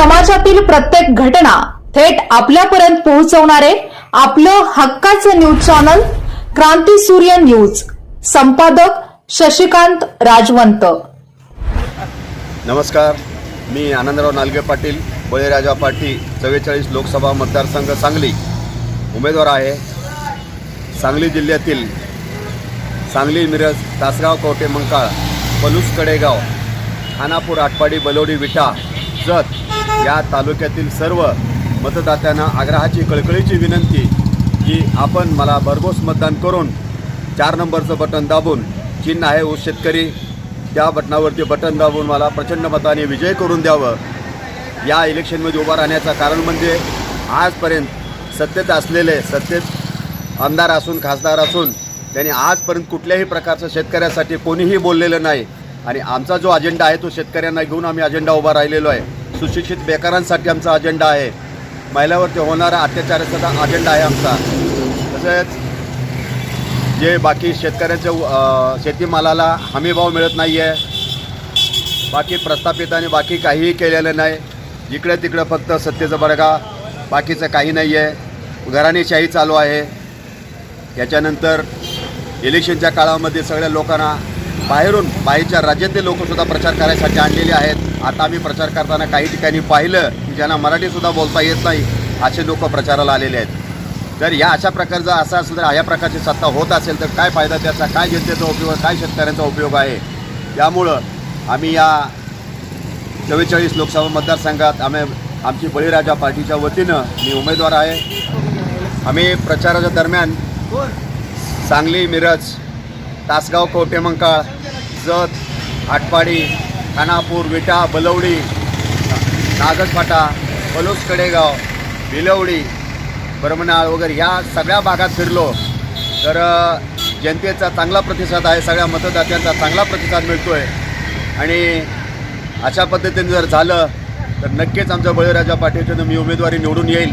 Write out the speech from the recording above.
समाजातील प्रत्येक घटना थेट आपल्यापर्यंत पोहोचवणारे आपलं हक्काचं न्यूज चॅनल क्रांती सूर्य न्यूज. संपादक शशिकांत राजवंत. नमस्कार. मी आनंदराव नालगे पाटील बळीराजा पाटील चव्वेचाळीस लोकसभा मतदारसंघ सांगली. उमेदवार आहे सांगली जिल्ह्यातील सांगली मिरज तासगाव कवटे मंकाळ पलूस कडेगाव खानापूर आटपाडी बलोडी विटा जत या तालुक्यातील सर्व मतदात्यांना आग्रहाची कळकळीची विनंती की आपण मला भरघोस मतदान करून चार नंबरचं बटन दाबून चिन्ह आहे ऊस शेतकरी त्या बटनावरती बटन दाबून मला प्रचंड मताने विजय करून द्यावं. या इलेक्शनमध्ये उभा राहण्याचं कारण म्हणजे आजपर्यंत सत्तेत असलेले सत्तेत आमदार असून खासदार असून त्यांनी आजपर्यंत कुठल्याही प्रकारचं शेतकऱ्यासाठी कोणीही बोललेलं नाही. आणि आमचा जो अजेंडा आहे तो शेतकऱ्यांना घेऊन आम्ही अजेंडा उभा राहिलेलो आहे. सुशिक्षित बेकारांसाठी आमचा अजेंडा आहे. महिलावरती होणारा अत्याचाराचा अजेंडा आहे आमचा. तसेच जे बाकी शेतकऱ्यांच्या शेतीमालाला हमीभाव मिळत नाही आहे बाकी प्रस्थापितांनी बाकी काहीही केलेलं नाही. इकडे तिकडं फक्त सत्तेचा बडगा बाकीचं काही नाही आहे घराणेशाही चालू आहे. याच्यानंतर इलेक्शनच्या काळामध्ये सगळ्या लोकांना बाहेरून बाहेरच्या राज्यातील लोकसुद्धा प्रचार करायसाठी आणलेले आहेत. आता आम्ही प्रचार करताना काही ठिकाणी पाहिलं की ज्यांना मराठीसुद्धा बोलता येत नाही असे लोक प्रचाराला आलेले आहेत. जर या अशा प्रकारचा असा असेल तर अशा प्रकारची सत्ता होत असेल तर काय फायदा त्याचा? काय जनतेचा उपयोग काय शेतकऱ्यांचा उपयोग आहे? त्यामुळं आम्ही या चव्वेचाळीस लोकसभा मतदारसंघात आम्ही आमची बळीराजा पार्टीच्या वतीनं मी उमेदवार आहे. आम्ही प्रचाराच्या दरम्यान सांगली मिरज तासगाव कवटेमंकाळ जत आटपाडी खानापूर विटा बलवडी नागजफाटा पलोस कडेगाव भिलवडी ब्रह्मनाळ वगैरे ह्या सगळ्या भागात फिरलो. तर जनतेचा चांगला प्रतिसाद आहे सगळ्या मतदात्यांचा चांगला प्रतिसाद मिळतो आहे आणि अशा पद्धतीने जर झालं तर नक्कीच आमच्या बळीराजा पाटीलच्यानं मी उमेदवारी निवडून येईल.